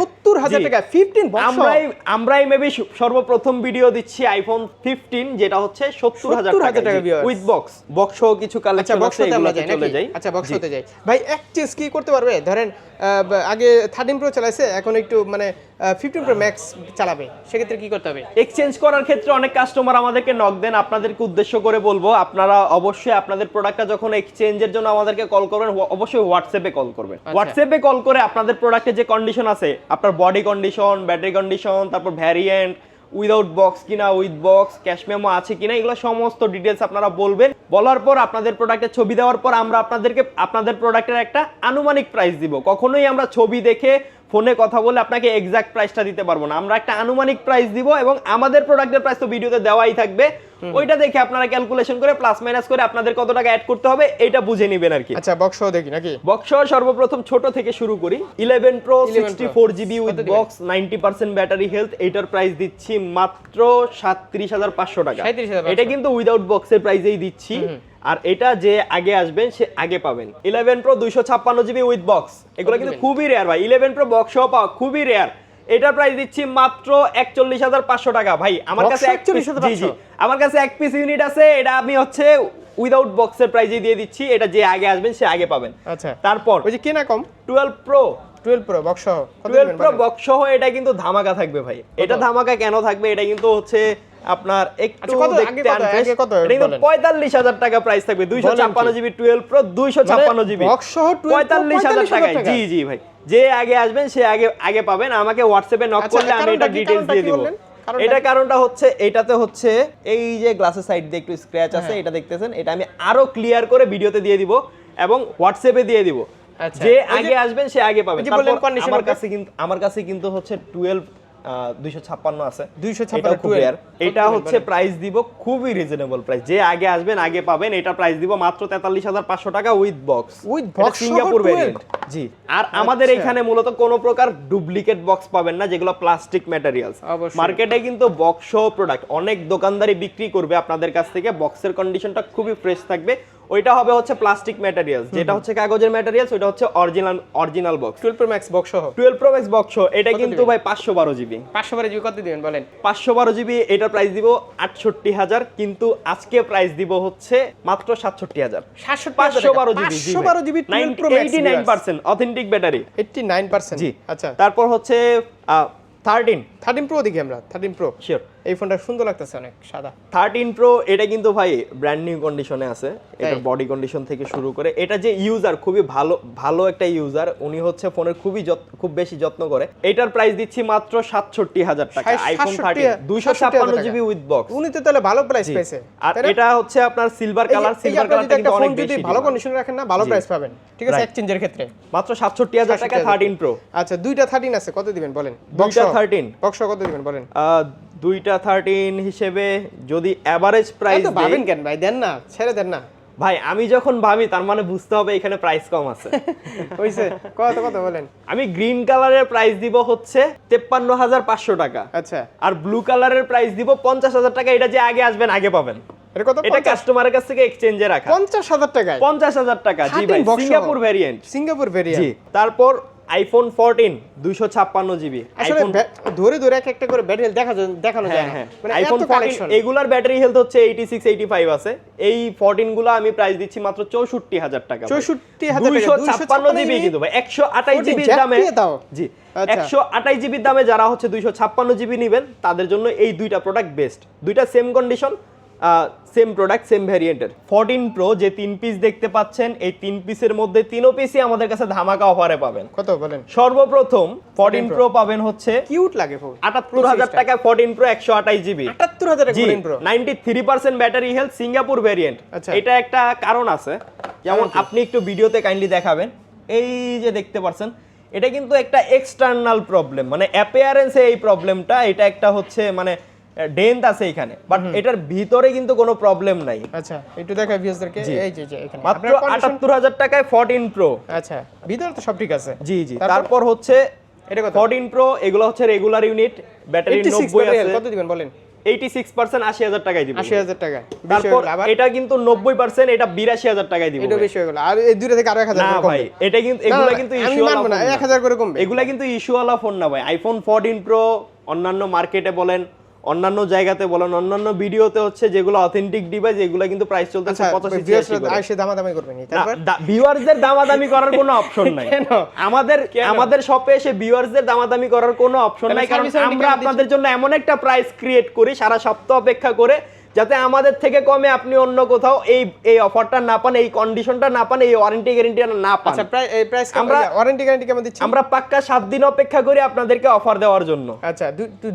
Speaker 2: টাকা বক্স
Speaker 1: আমরাই আমরাই মেবি সর্বপ্রথম ভিডিও দিচ্ছি আইফোন ফিফটিন যেটা হচ্ছে সত্তর হাজার
Speaker 2: 70,000
Speaker 1: টাকা উইথ বক্স বক্স কিছু
Speaker 2: আচ্ছা
Speaker 1: কালেকশন
Speaker 2: বক্স
Speaker 1: আছে
Speaker 2: আমরা যাই
Speaker 1: চলে যাই।
Speaker 2: আচ্ছা বক্স
Speaker 1: জি।
Speaker 2: হতে যাই। ভাই এক্সচেঞ্জ কি করতে পারবে? ধরেন আগে থার্টিন প্রো চালাইছে এখন একটু মানে ফিফটিন প্রো ম্যাক্স চালাবে। সেক্ষেত্রে কি করতে হবে?
Speaker 1: এক্সচেঞ্জ করার ক্ষেত্রে অনেক কাস্টমার আমাদেরকে নক দেন। আপনাদেরকে উদ্দেশ্য করে বলব আপনারা অবশ্যই আপনাদের প্রোডাক্টটা যখন এক্সচেঞ্জের জন্য আমাদেরকে কল করবেন অবশ্যই হোয়াটসঅ্যাপে কল করবেন। হোয়াটসঅ্যাপে কল করে আপনাদের প্রোডাক্টের যে কন্ডিশন আছে আপনার বডি কন্ডিশন ব্যাটারি কন্ডিশন তারপর ভ্যারিয়েন্ট উইদাউট বক্স কিনা উইথ বক্স ক্যাশ মেমো আছে কিনা, এগুলো সমস্ত ডিটেলস আপনারা বলবেন। বলার পর আপনাদের প্রোডাক্টের ছবি দেওয়ার পর আমরা আপনাদেরকে, আপনাদের প্রোডাক্টের একটা আনুমানিক প্রাইস দিব। কখনোই আমরা ছবি দেখে ফোনে কথা বলে আপনাকে এক্সাক্ট প্রাইসটা দিতে পারব না। আমরা একটা আনুমানিক প্রাইস দিব এবং আমাদের প্রোডাক্টের প্রাইস তো ভিডিওতে দেওয়াই থাকবে। ওইটা দেখে আপনারা ক্যালকুলেশন করে প্লাস মাইনাস করে আপনাদের কত টাকা অ্যাড করতে হবে এটা বুঝে নেবেন আর কি।
Speaker 2: আচ্ছা বক্স দেখি নাকি?
Speaker 1: বক্স সর্বপ্রথম ছোট থেকে শুরু করি। Eleven pro
Speaker 2: 11 Pro।
Speaker 1: Sixty four GB with box ninety percent battery health এটার প্রাইস দিচ্ছি মাত্র সাতত্রিশ হাজার পাঁচশো টাকা।
Speaker 2: 37,500
Speaker 1: এটা কিন্তু উইদাউট বক্সের প্রাইসেই দিচ্ছি। আর এটা যে আগে আসবেন সে আগে পাবেন। ইলেভেন প্রো দুইশো ছাপ্পান্ন জিবি উইথ বক্স এগুলো কিন্তু খুবই রেয়ার ভাই। ইলেভেন প্রো বক্স সহ পাওয়া খুবই রেয়ার এটার প্রাইস দিচ্ছি মাত্র একচল্লিশ হাজার পাঁচশো টাকা। ভাই আমার কাছে এক piece-
Speaker 2: 41,500
Speaker 1: জি জি। আমার কাছে এক পিস ইউনিট আছে। এটা আমি হচ্ছে উইদাউট বক্সের প্রাইসে দিয়ে দিচ্ছি। এটা যে আগে আসবেন সে আগে পাবেন।
Speaker 2: আচ্ছা।
Speaker 1: তারপর
Speaker 2: ওই যে কেনা কম?
Speaker 1: Twelve pro
Speaker 2: twelve pro box সহ। কত
Speaker 1: টুয়েলভ
Speaker 2: দিবেন
Speaker 1: প্রো বক্স সহ এটা কিন্তু ধামাকা থাকবে ভাই। এটা ধামাকা কেন থাকবে? এটা কিন্তু হচ্ছে আপনার একটু
Speaker 2: আচ্ছা, আগে
Speaker 1: দেখতে
Speaker 2: কত- কত?
Speaker 1: এটা কিন্তু
Speaker 2: বলেন?
Speaker 1: পঁয়তাল্লিশ হাজার টাকা প্রাইস থাকবে দুইশো
Speaker 2: বলেন
Speaker 1: ছাপ্পান্ন
Speaker 2: কি?
Speaker 1: জিবি টুয়েলভ প্রো দুইশো ছাপ্পান্ন জিবি
Speaker 2: box সহ
Speaker 1: পঁয়তাল্লিশ হাজার
Speaker 2: 45,000 টাকা।
Speaker 1: জি জি ভাই। যে আগে আসবেন সে আগে আগে পাবেন। আমাকে হোয়াটসঅ্যাপে নক
Speaker 2: আচ্ছা,
Speaker 1: করলে আমি এটা
Speaker 2: কি?
Speaker 1: ডিটেলস দিয়ে দিব। এটা কারণটা হচ্ছে এটাতে হচ্ছে এই যে গ্লাসের সাইড দিয়ে একটু স্ক্র্যাচ আছে
Speaker 2: হ্যাঁ।
Speaker 1: এটা দেখতেছেন এটা আমি আরও ক্লিয়ার করে ভিডিওতে দিয়ে দিব এবং হোয়াটসঅ্যাপে দিয়ে দিব। যে আগে আসবেন সে আগে পাবে
Speaker 2: ওই যে বললেন
Speaker 1: তারপর
Speaker 2: condition
Speaker 1: আমার কাছে কিন্তু আমার কাছে কিন্তু হচ্ছে টুয়েলভ দুইশো ছাপ্পান্ন আছে।
Speaker 2: 256 12
Speaker 1: এটা হচ্ছে প্রাইস দিব খুবই রিজনেবল প্রাইস যে আগে আসবেন আগে পাবেন এটা প্রাইস দিব মাত্র তেতাল্লিশ হাজার পাঁচশো টাকা উইথ বক্স
Speaker 2: box সহ
Speaker 1: সিঙ্গাপুর
Speaker 2: 12?
Speaker 1: ভেরিয়েন্ট জি। আর আমাদের
Speaker 2: আচ্ছা।
Speaker 1: এখানে মূলত কোনো প্রকার ডুপ্লিকেট বক্স পাবেন না যেগুলো প্লাস্টিক ম্যাটেরিয়ালস মার্কেটে কিন্তু বক্স প্রোডাক্ট অনেক দোকানদারি বিক্রি করবে আপনাদের কাছ থেকে। বক্সের কন্ডিশনটা খুবই ফ্রেশ থাকবে। ওইটা হবে হচ্ছে প্লাস্টিক ম্যাটেরিয়ালস যেটা হচ্ছে কাগজের ম্যাটেরিয়ালস ওইটা হচ্ছে original original box
Speaker 2: twelve pro max box সহ?
Speaker 1: টুয়েলভ প্রো ম্যাক্স বক্স এটা কিন্তু ভাই পাঁচশো বারো জিবি
Speaker 2: পাঁচশো বারে জিবি কত দিবেন বলেন?
Speaker 1: পাঁচশো বারো জিবি এটার প্রাইস দিব আটষট্টি হাজার কিন্তু আজকে প্রাইস দিব হচ্ছে মাত্র সাতষট্টি হাজার।
Speaker 2: সাতষট্টি
Speaker 1: পাঁচশো বারো জিবি
Speaker 2: পাঁচশো বারো GB twelve pro max
Speaker 1: eighty nine percent authentic battery
Speaker 2: eighty nine percent
Speaker 1: জি।
Speaker 2: আচ্ছা।
Speaker 1: তারপর হচ্ছে থার্টিন
Speaker 2: থার্টিন প্রো দেখি আমরা থার্টিন প্রো
Speaker 1: শিওর
Speaker 2: এই ফোনটা সুন্দর লাগতেছে অনেক সাদা।
Speaker 1: থার্টিন প্রো এটা কিন্তু ভাই ব্র্যান্ড নিউ কন্ডিশনে আছে। এটা? বডি কন্ডিশন থেকে শুরু করে। এটা যে ইউজার খুবই ভালো ভালো একটা ইউজার উনি হচ্ছে ফোনের খুবই খুব বেশি যত্ন করে। এটার প্রাইস দিচ্ছি মাত্র সাতষট্টি হাজার টাকা আইফোন থার্টিন দুইশো ছাপ্পান্ন। জিবি উইথ বক্স
Speaker 2: উনি তো তাহলে ভালো প্রাইস পেয়েছে।
Speaker 1: আর? এটা হচ্ছে আপনার সিলভার কালার সিলভার কালারটা কিন্তু অনেক
Speaker 2: যদি
Speaker 1: বেশি
Speaker 2: ভালো। কন্ডিশনে রাখেন না ভালো। প্রাইস পাবেন। ঠিক আছে. এক্সচেঞ্জের ক্ষেত্রে।
Speaker 1: মাত্র সাতষট্টি হাজার টাকা
Speaker 2: 67,000
Speaker 1: থার্টিন প্রো
Speaker 2: আচ্ছা দুইটা থার্টিন আছে কত দিবেন বলেন?
Speaker 1: দুইটা 13
Speaker 2: বক্স কত দিবেন বলেন?
Speaker 1: দুইটা থার্টিন হিসেবে যদি অ্যাভারেজ প্রাইস
Speaker 2: কেন ভাই? দেন না ছেড়ে দেন না।
Speaker 1: ভাই আমি যখন ভাবি তার মানে বুঝতে হবে এখানে প্রাইস কম আছে। [LAUGHS]
Speaker 2: হইছে কত কত বলেন?
Speaker 1: আমি গ্রিন কালারের প্রাইস দিব হচ্ছে তেপ্পান্ন হাজার পাঁচশো টাকা।
Speaker 2: আচ্ছা।
Speaker 1: আর ব্লু কালারের প্রাইস দিব পঞ্চাশ হাজার টাকা এটা যে আগে আসবেন আগে পাবেন।
Speaker 2: এটা
Speaker 1: কাস্টমারের কাছ থেকে এক্সচেঞ্জে রাখা।
Speaker 2: পঞ্চাশ হাজার টাকায়?
Speaker 1: পঞ্চাশ হাজার টাকা জি ভাই সিঙ্গাপুর ভ্যারিয়েন্ট তারপর আইফোন ফোরটিন দুইশো ছাপ্পান্ন জিবি আইফোন
Speaker 2: ধরে ধরে এক একটা করে ব্যাটারি দেখা যায় দেখানো যায়
Speaker 1: হ্যাঁ
Speaker 2: না।
Speaker 1: হ্যাঁ।
Speaker 2: মানে
Speaker 1: আইফোন
Speaker 2: এত কালেকশন
Speaker 1: এগুলার ব্যাটারি হেলথ হচ্ছে এইটি সিক্স এইটি ফাইভ আছে। এই ফোরটিনগুলো আমি প্রাইস দিচ্ছি মাত্র চৌষট্টি হাজার টাকা।
Speaker 2: 64,000 টাকা,
Speaker 1: দুইশো ছাপ্পান্ন জিবি কিন্তু ভাই। একশো আঠাশ
Speaker 2: 14
Speaker 1: জিবির
Speaker 2: জ্যাক
Speaker 1: দামে জি।
Speaker 2: আচ্ছা।
Speaker 1: একশো আঠাশ জিবির দামে যারা হচ্ছে দুইশো ছাপ্পান্ন জিবি নেবেন তাদের জন্য এই দুইটা প্রোডাক্ট বেস্ট দুইটা same condition same product same ভ্যারিয়েন্টের fourteen pro যে তিন পিস দেখতে পাচ্ছেন এই তিন পিসের মধ্যে তিনও পিসই আমাদের কাছে ধামাকা অফারে পাবেন।
Speaker 2: কত বলেন?
Speaker 1: সর্বপ্রথম ফোরটিন প্রো পাবেন হচ্ছে
Speaker 2: কিউট লাগে
Speaker 1: আটাত্তর হাজার টাকায় ফোরটিন প্রো একশো আঠাশ জিবি
Speaker 2: আটাত্তর হাজার pro
Speaker 1: ninety three percent battery health Singapore variant
Speaker 2: আচ্ছা।
Speaker 1: এটা একটা কারণ আছে। যেমন আপনি একটু ভিডিওতে কাইন্ডলি দেখাবেন। এই যে দেখতে পাচ্ছেন এটা কিন্তু একটা এক্সটার্নাল প্রবলেম মানে অ্যাপিয়ারেন্সে এই প্রবলেমটা এটা একটা হচ্ছে মানে ডেন্থ আছে এখানে বাট এটার ভিতরে কিন্তু কোনো প্রবলেম নাই।
Speaker 2: আচ্ছা একটু দেখাই ভিউজদেরকে
Speaker 1: জি।
Speaker 2: এই যে এখানে।
Speaker 1: মাত্র
Speaker 2: আপনার condition-
Speaker 1: আটাত্তর হাজার টাকায় ফোরটিন প্রো
Speaker 2: আচ্ছা ভিতরে তো সব ঠিক আছে।
Speaker 1: জি জি।
Speaker 2: তারপর?
Speaker 1: হচ্ছে
Speaker 2: এটা কত?
Speaker 1: ফোরটিন প্রো এগুলো হচ্ছে রেগুলার ইউনিট ব্যাটারি
Speaker 2: 86
Speaker 1: নব্বই
Speaker 2: battery,
Speaker 1: আছে।
Speaker 2: কত দিবেন বলেন?
Speaker 1: এইটি সিক্স পার্সেন্ট আশি হাজার টাকায় দিবেন।
Speaker 2: আশি হাজার টাকা
Speaker 1: তারপর এটা কিন্তু টাকায় দিব
Speaker 2: এটা বেশি হয়ে গেল। আর এই দুইটা থেকে আরও এক হাজার
Speaker 1: না ভাই এটা কিন্তু এগুলা কিন্তু
Speaker 2: না। করে কমবে
Speaker 1: এগুলা কিন্তু ইস্যু ফোন না ভাই। আইফোন প্রো অন্যান্য মার্কেটে বলেন অন্যান্য জায়গাতে বলেন অন্যান্য ভিডিওতে হচ্ছে যেগুলো অথেন্টিক ডিভাইস এগুলো কিন্তু প্রাইস চলতেছে
Speaker 2: আচ্ছা
Speaker 1: পঁচাশি
Speaker 2: viewers
Speaker 1: ছিয়াশি করে।
Speaker 2: রা এসে দামাদামি করবেন তারপর
Speaker 1: ভিউয়ার্সদের দামাদামি করার কোনো অপশন নাই [LAUGHS]
Speaker 2: কেন?
Speaker 1: আমাদের? আমাদের শপে এসে ভিউয়ার্সদের দামাদামি করার কোনো অপশন নাই কারণ আমরা আপনাদের জন্য এমন একটা প্রাইস ক্রিয়েট করি সারা সপ্তাহ অপেক্ষা করে যাতে আমাদের থেকে কমে আপনি অন্য কোথাও এই এই অফারটা না পান এই কন্ডিশনটা না পান এই ওয়ারেন্টি গ্যারেন্টি না পান।
Speaker 2: আচ্ছা প্রায় এই প্রাইস আমরা ওয়ারেন্টি গ্যারান্টি কেমন দিচ্ছি
Speaker 1: আমরা পাক্কা সাত দিন অপেক্ষা করি আপনাদেরকে অফার দেওয়ার জন্য।
Speaker 2: আচ্ছা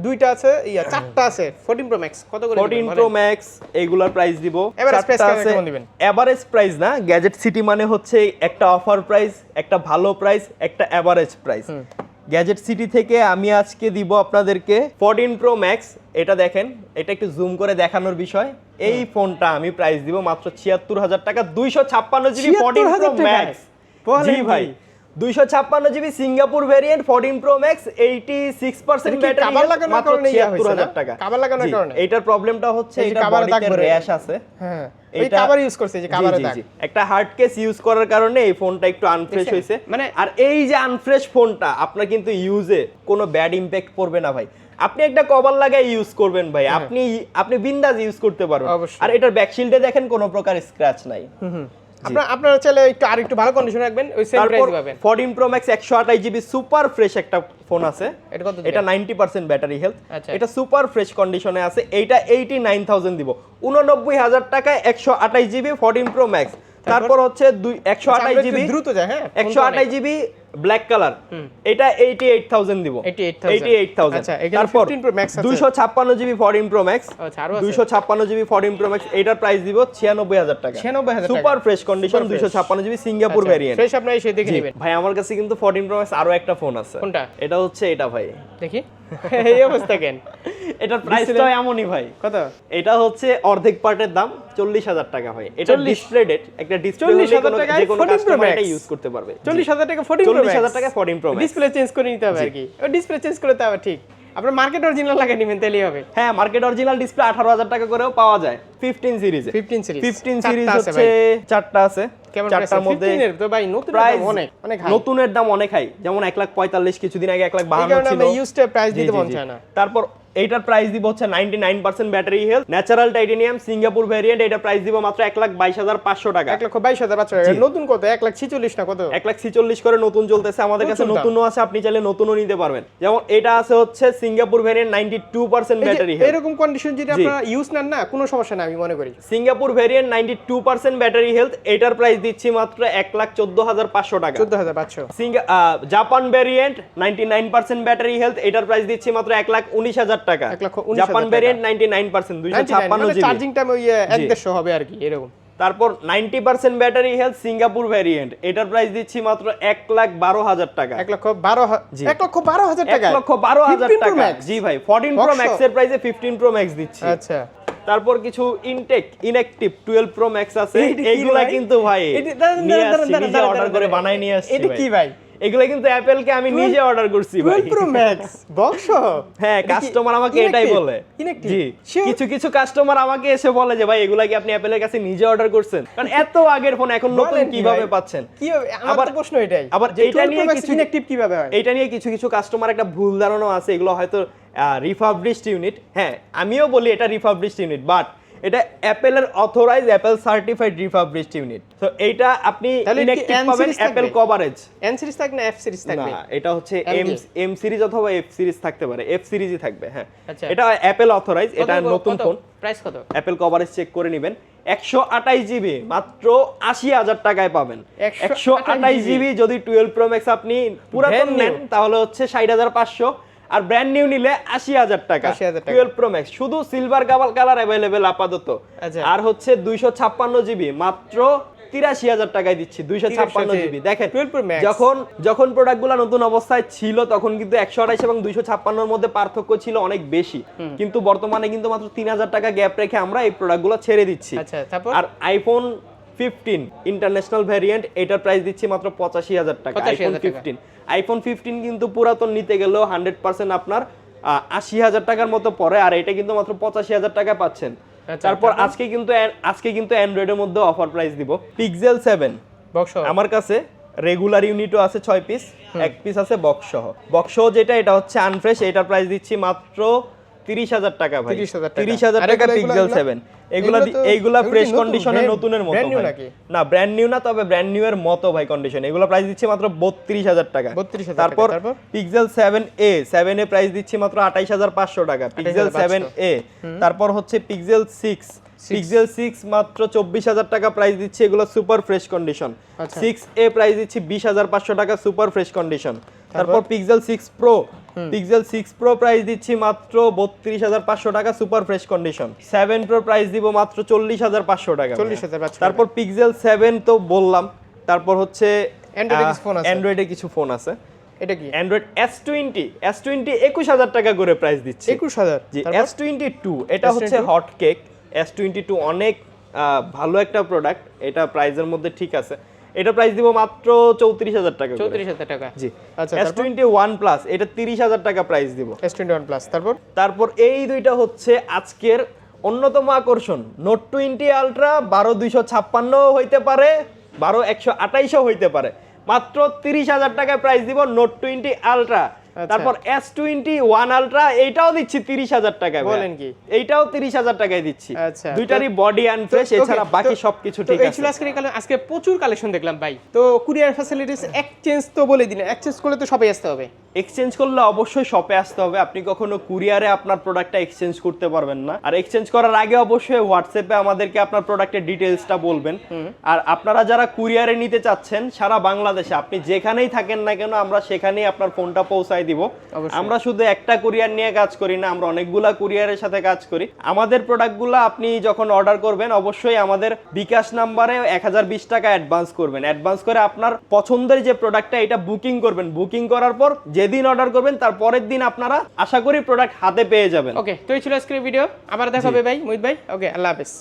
Speaker 2: দুইটা আছে ইয়া চারটা আছে 14 প্রো ম্যাক্স কত করে
Speaker 1: ফোরটিন প্রো ম্যাক্স এগুলার প্রাইস দিব।
Speaker 2: কেমন-
Speaker 1: আছে
Speaker 2: কেমন দিবেন?
Speaker 1: এভারেজ প্রাইস না গ্যাজেট সিটি মানে হচ্ছে একটা অফার প্রাইস একটা ভালো প্রাইস একটা এভারেজ প্রাইস গ্যাজেট সিটি থেকে আমি আজকে দিব আপনাদেরকে ফোরটিন প্রো ম্যাক্স এটা দেখেন এটা একটু জুম করে দেখানোর বিষয়। এই ফোনটা আমি প্রাইস দিব মাত্র ছিয়াত্তর হাজার টাকা দুইশো ছাপ্পান্ন জিবি ফোরটিন প্রো ম্যাক্স জি ভাই। দুইশো ছাপ্পান্ন GB Singapore variant fourteen pro max eighty six percent টাকা।
Speaker 2: cover লাগানোর কারণে?
Speaker 1: এইটার প্রবলেমটা হচ্ছে র্যাশ আছে।
Speaker 2: হ্যাঁ।
Speaker 1: এটা-
Speaker 2: কভার ইউজ করছে যে
Speaker 1: জি,
Speaker 2: দাগ
Speaker 1: একটা হার্ড কেস ইউজ করার কারণে এই ফোনটা একটু আনফ্রেশ? হয়েছে।
Speaker 2: মানে-
Speaker 1: আর এই যে আনফ্রেশ ফোনটা আপনার কিন্তু ইউজে কোনো ব্যাড ইমপ্যাক্ট পড়বে না ভাই। আপনি একটা কভার লাগাই ইউজ করবেন ভাই। আপনি আপনি বিন্দাস ইউজ করতে পারবেন।
Speaker 2: হ্যাঁ।
Speaker 1: আর এটার ব্যাকশিল্ডে দেখেন কোনো প্রকার স্ক্র্যাচ নাই।
Speaker 2: আপনারা আপনারা চাইলে একটু আর একটু ভালো কন্ডিশন রাখবেন ওই সেম প্রাইস পাবেন।
Speaker 1: ফোরটিন প্রো ম্যাক্স একশো আঠাশ জিবি সুপার ফ্রেশ একটা ফোন আছে।
Speaker 2: এটা কত
Speaker 1: এটা নাইনটি পার্সেন্ট ব্যাটারি হেলথ। এটা সুপার ফ্রেশ কন্ডিশনে আছে। এইটা এইটি নাইন থাউজেন্ড দিব। উননব্বই হাজার টাকায় একশো আঠাশ জিবি ফোরটিন প্রো ম্যাক্স তারপর? হচ্ছে দুই একশো
Speaker 2: আচ্ছা,
Speaker 1: আঠাশ
Speaker 2: আমরা একটু
Speaker 1: জিবি
Speaker 2: দ্রুত যায় হ্যাঁ?
Speaker 1: একশো আঠাশ জিবি ব্ল্যাক কালার এটা এইটি এইট থাউজেন্ড দিব
Speaker 2: 88,000
Speaker 1: এইটি এইট থাউজেন্ড
Speaker 2: আচ্ছা,
Speaker 1: তারপর
Speaker 2: 15 Pro Max আছে।
Speaker 1: দুইশো ছাপ্পান্ন জিবি ফোরটিন প্রো ম্যাক্স
Speaker 2: আচ্ছা, আরও?
Speaker 1: দুইশো ছাপ্পান্ন জিবি ফোরটিন প্রো ম্যাক্স এটার প্রাইস দিব ছিয়ানব্বই হাজার টাকা
Speaker 2: 96,000 টাকা।
Speaker 1: সুপার ফ্রেশ কন্ডিশন
Speaker 2: Super
Speaker 1: দুইশো
Speaker 2: fresh।
Speaker 1: ছাপ্পান্ন জিবি সিঙ্গাপুর ভ্যারিয়েন্ট
Speaker 2: ফ্রেশ আপনি এসে দেখে নেবেন
Speaker 1: ভাই আমার কাছে কিন্তু 14 প্রো ম্যাক্স আরও একটা ফোন আছে
Speaker 2: কোনটা?
Speaker 1: এটা হচ্ছে এটা ভাই
Speaker 2: দেখি এই অবস্থা কেন?
Speaker 1: এটার প্রাইসটা এমনই ভাই।
Speaker 2: কত?
Speaker 1: এটা হচ্ছে অর্ধেক পার্টের দাম চল্লিশ হাজার টাকা ভাই এটা
Speaker 2: 40
Speaker 1: ডিসপ্লে ডেট একটা ডিসপ্লে
Speaker 2: 40,000 টাকায়
Speaker 1: যে কোনো
Speaker 2: 14 Pro
Speaker 1: কাস্টমার এটা ইউজ করতে পারবে।
Speaker 2: চল্লিশ হাজার টাকা ফোর্টিন
Speaker 1: চল্লিশ হাজার টাকা ফোর্টিন প্রো
Speaker 2: ডিসপ্লে চেঞ্জ করে নিতে হবে আর কি। ডিসপ্লে চেঞ্জ করে তো আবার ঠিক। আপনার মার্কেট অরিজিনাল লাগে নেবেন তাহলেই হবে।
Speaker 1: হ্যাঁ মার্কেট অরিজিনাল ডিসপ্লে আঠারো হাজার টাকা করেও পাওয়া যায়। ফিফটিন সিরিজে
Speaker 2: 15 সিরিজ
Speaker 1: ফিফটিন সিরিজ
Speaker 2: আছে
Speaker 1: হচ্ছে চারটা আছে। চারটার মধ্যে
Speaker 2: মধ্যে তো ভাই নতুন অনেক অনেক
Speaker 1: নতুনের দাম অনেক হাই যেমন এক লাখ পঁয়তাল্লিশ কিছুদিন আগে এক লাখ বাহান্ন ছিল।
Speaker 2: প্রাইস দিতে মন চায় না।
Speaker 1: তারপর এইটার প্রাইস দিব হচ্ছে ninety nine percent battery health natural titanium Singapore variant এটা প্রাইস দিব মাত্র এক লাখ বাইশ হাজার পাঁচশো টাকা।
Speaker 2: এক লক্ষ বাইশ হাজার বাচ্চা নতুন কত? এক লাখ ছিচল্লিশ না কত?
Speaker 1: এক লাখ ছিচল্লিশ করে নতুন চলতেছে আমাদের কাছে নতুনও আছে আপনি চাইলে নতুনও নিতে পারবেন। যেমন এটা আছে হচ্ছে Singapore variant ninety two percent battery health
Speaker 2: এরকম কন্ডিশন যদি আপনারা ইউজ নেন না কোনো সমস্যা না আমি মনে করি।
Speaker 1: Singapore variant ninety two percent battery health এটার প্রাইস দিচ্ছি মাত্র এক লাখ চোদ্দ হাজার পাঁচশো টাকা।
Speaker 2: চোদ্দ হাজার পাঁচশো।
Speaker 1: সিঙ্গা- Japan variant ninety nine percent battery health এটার প্রাইস দিচ্ছি মাত্র এক লাখ উনিশ হাজার টাকা। জাপান পার্সেন্ট দুইশো ছাপ্পান্ন জিবি
Speaker 2: চার্জিং টাইম ওই হবে আর কি এরকম।
Speaker 1: তারপর ninety percent battery health Singapore variant এটার প্রাইস দিচ্ছি মাত্র লাখ বারো হাজার টাকা।
Speaker 2: লক্ষ বারো হা-
Speaker 1: জি।
Speaker 2: এক লক্ষ বারো হাজার
Speaker 1: এক
Speaker 2: টাকা
Speaker 1: লক্ষ বারো হাজার টাকা। জি ভাই ফোরটিন প্রো ম্যাক্স এর প্রাইসে ফিফটিন প্রো ম্যাক্স দিচ্ছি।
Speaker 2: আচ্ছা।
Speaker 1: তারপর কিছু ইনটেক ইনঅ্যাক্টিভ টুয়েলভ প্রো ম্যাক্স আছে। এইগুলা কিন্তু ভাই নিজে অর্ডার করে। বানাই নিয়ে আসছি
Speaker 2: এটা কি ভাই?
Speaker 1: এগুলা কিন্তু অ্যাপেলকে আমি নিজে অর্ডার করছি ভাই।
Speaker 2: প্রো ম্যাক্স বক্স
Speaker 1: হ্যাঁ কাস্টমার আমাকে এটাই বলে। জি কিছু কিছু কাস্টমার আমাকে এসে বলে যে ভাই এগুলা কি আপনি অ্যাপেলের কাছে নিজে অর্ডার করছেন? কারণ এত আগের ফোন এখন নতুন কীভাবে পাচ্ছেন?
Speaker 2: কি আমার
Speaker 1: আবার-
Speaker 2: প্রশ্ন এটাই
Speaker 1: আবার এটা নিয়ে কিছু-
Speaker 2: inactive কীভাবে হয়?
Speaker 1: এটা নিয়ে কিছু কিছু কাস্টমার একটা ভুল ধারণা আছে এগুলো হয়তো রিফাবলিশড ইউনিট হ্যাঁ আমিও বলি এটা রিফাবলিশড ইউনিট বাট এটা অ্যাপেলের authorize Apple certified refurbished unit তো এইটা আপনি
Speaker 2: তাহলে এটা কি
Speaker 1: ইনঅ্যাক্টিভ
Speaker 2: N
Speaker 1: পাবেন অ্যাপেল কভারেজ
Speaker 2: এন সিরিজ থাকবে না এফ সিরিজ থাকবে?
Speaker 1: না এটা হচ্ছে এম এম সিরিজ অথবা এফ সিরিজ থাকতে পারে। এফ সিরিজই থাকবে হ্যাঁ।
Speaker 2: আচ্ছা।
Speaker 1: এটা অ্যাপেল অথরাইজ এটা নতুন ফোন।
Speaker 2: প্রাইস কত?
Speaker 1: অ্যাপেল কভারেজ চেক করে নেবেন। একশো আঠাইশ জিবি মাত্র আশি হাজার টাকায় পাবেন। একশো আঠাইশ জিবি যদি টুয়েলভ প্রো ম্যাক্স আপনি পুরাতন নেন তাহলে হচ্ছে ষাট হাজার পাঁচশো। আর ব্র্যান্ড নিউ নিলে আশি হাজার টাকা। টুয়েলভ প্রো ম্যাক্স শুধু সিলভার কালার অ্যাভেলেবেল আপাতত।
Speaker 2: আচ্ছা।
Speaker 1: আর হচ্ছে দুইশো ছাপ্পান্ন জিবি মাত্র তিরাশি হাজার টাকায় দিচ্ছি দুইশো ছাপ্পান্ন জিবি দেখেন
Speaker 2: 12
Speaker 1: যখন যখন প্রোডাক্টগুলো নতুন অবস্থায় ছিল তখন কিন্তু একশো আঠাইশ এবং দুইশো ছাপ্পান্নর মধ্যে পার্থক্য ছিল অনেক বেশি। কিন্তু বর্তমানে কিন্তু মাত্র তিন হাজার টাকা গ্যাপ রেখে আমরা এই প্রোডাক্টগুলো ছেড়ে দিচ্ছি।
Speaker 2: আচ্ছা,
Speaker 1: আর আইফোন ফিফটিন ইন্টারন্যাশনাল ভ্যারিয়েন্ট এটার প্রাইস দিচ্ছি মাত্র পঁচাশি হাজার টাকা আইফোন ফিফটিন আইফোন ফিফটিন কিন্তু পুরাতন নিতে গেলেও হান্ড্রেড পার্সেন্ট আপনার আশি হাজার টাকার মতো পড়ে আর এটা কিন্তু মাত্র পঁচাশি হাজার টাকা পাচ্ছেন।
Speaker 2: আচ্ছা,
Speaker 1: তারপর
Speaker 2: তারপর?
Speaker 1: আজকে কিন্তু আজকে কিন্তু অ্যান্ড্রয়েডের মধ্যে অফার প্রাইস দিব। পিক্সেল সেভেন আমার কাছে রেগুলার ইউনিটও আছে ছয় পিস এক পিস আছে বক্স সহ। বক্স সহ যেটা এটা হচ্ছে আনফ্রেশ এটার প্রাইস দিচ্ছি মাত্র তিরিশ হাজার টাকা ভাই। তিরিশ হাজার টাকা। পিক্সেল সেভেন এগুলা এইগুলা ফ্রেশ কন্ডিশনের নতুনের মতো? না ব্র্যান্ড নিউ না তবে ব্র্যান্ড নিউ এর মতো ভাই কন্ডিশন এগুলো প্রাইস দিচ্ছি মাত্র বত্রিশ হাজার টাকা। তারপর? Pixel seven A seven A price দিচ্ছি মাত্র আঠাইশ হাজার পাঁচশো টাকা। পিক্সেল সেভেন এ তারপর হচ্ছে পিক্সেল সিক্স পিক্সেল সিক্স মাত্র চব্বিশ হাজার টাকা প্রাইস দিচ্ছি। এগুলো super fresh condition. Six A price দিচ্ছি বিশ হাজার পাঁচশো টাকা সুপার ফ্রেশ কন্ডিশন তারপর pixel six pro pixel six pro price দিচ্ছি মাত্র বত্রিশ হাজার পাঁচশো টাকা super fresh condition seven pro price দিব মাত্র চল্লিশ হাজার পাঁচশো টাকা।
Speaker 2: 40,500
Speaker 1: তারপর পিক্সেল সেভেন তো বললাম তারপর হচ্ছে? অ্যান্ড্রয়েডে কিছু ফোন আছে?
Speaker 2: এটা কি?
Speaker 1: Android S twenty S twenty একুশ হাজার টাকা করে প্রাইস দিচ্ছে।
Speaker 2: একুশ হাজার?
Speaker 1: জি এস টোয়েন্টি টু এটা হচ্ছে
Speaker 2: S22
Speaker 1: hot cake S twenty two অনেক ভালো একটা প্রোডাক্ট এটা প্রাইসের মধ্যে ঠিক আছে। এটা প্রাইস দিব মাত্র চৌত্রিশ হাজার টাকা।
Speaker 2: চৌত্রিশ হাজার টাকা।
Speaker 1: জি।
Speaker 2: আচ্ছা
Speaker 1: এস টোয়েন্টি ওয়ান প্লাস এটা তিরিশ হাজার টাকা প্রাইস দিব।
Speaker 2: এস টোয়েন্টি ওয়ান প্লাস তারপর?
Speaker 1: তারপর এই দুইটা হচ্ছে আজকের অন্যতম আকর্ষণ। নোট টোয়েন্টি আলট্রা বারো দুইশো ছাপ্পান্ন হইতে পারে বারো একশো আঠাইশও হইতে পারে। মাত্র তিরিশ হাজার টাকায় প্রাইস দিব নোট টোয়েন্টি আলট্রা। তারপর এস টোয়েন্টি ওয়ান আলট্রা এইটাও দিচ্ছি তিরিশ হাজার টাকায়
Speaker 2: বলেন কি?
Speaker 1: এইটাও তিরিশ হাজার টাকায় দিচ্ছি।
Speaker 2: আচ্ছা,
Speaker 1: দুইটারই বডি অ্যান্ড
Speaker 2: ফ্রেশ
Speaker 1: এছাড়া বাকি সবকিছু ঠিক আছে।
Speaker 2: আজকে আজকে প্রচুর কালেকশন দেখলাম ভাই। তো কুরিয়ার ফ্যাসিলিটিস এক্সচেঞ্জ তো বলে দিলেন এক্সচেঞ্জ করলে তো সবাই আসতে হবে।
Speaker 1: এক্সচেঞ্জ করলে অবশ্যই শপে আসতে হবে। আপনি কখনো কুরিয়ারে আপনার প্রোডাক্টটা এক্সচেঞ্জ করতে পারবেন না। আর এক্সচেঞ্জ করার আগে অবশ্যই হোয়াটসঅ্যাপে আমাদেরকে আপনার প্রোডাক্টের ডিটেলসটা বলবেন। আর আপনারা যারা কুরিয়ারে নিতে চাচ্ছেন সারা বাংলাদেশে আপনি যেখানেই থাকেন না কেন আমরা সেখানেই আপনার ফোনটা পৌঁছায় দিব। আমরা শুধু একটা কুরিয়ার নিয়ে কাজ করি না আমরা অনেকগুলা কুরিয়ারের সাথে কাজ করি। আমাদের প্রোডাক্টগুলো আপনি যখন অর্ডার করবেন অবশ্যই আমাদের বিকাশ নাম্বারে এক হাজার বিশ টাকা অ্যাডভান্স করবেন। অ্যাডভান্স করে আপনার পছন্দের যে প্রোডাক্টটা এটা বুকিং করবেন। বুকিং করার পর যেদিন অর্ডার করবেন তার পরের দিন আপনারা আশা করি প্রোডাক্ট হাতে পেয়ে যাবেন।
Speaker 2: ওকে তো এই ছিল আজকের ভিডিও আবার দেখা হবে ভাই মুহিত ভাই। ওকে আল্লাহ হাফেজ।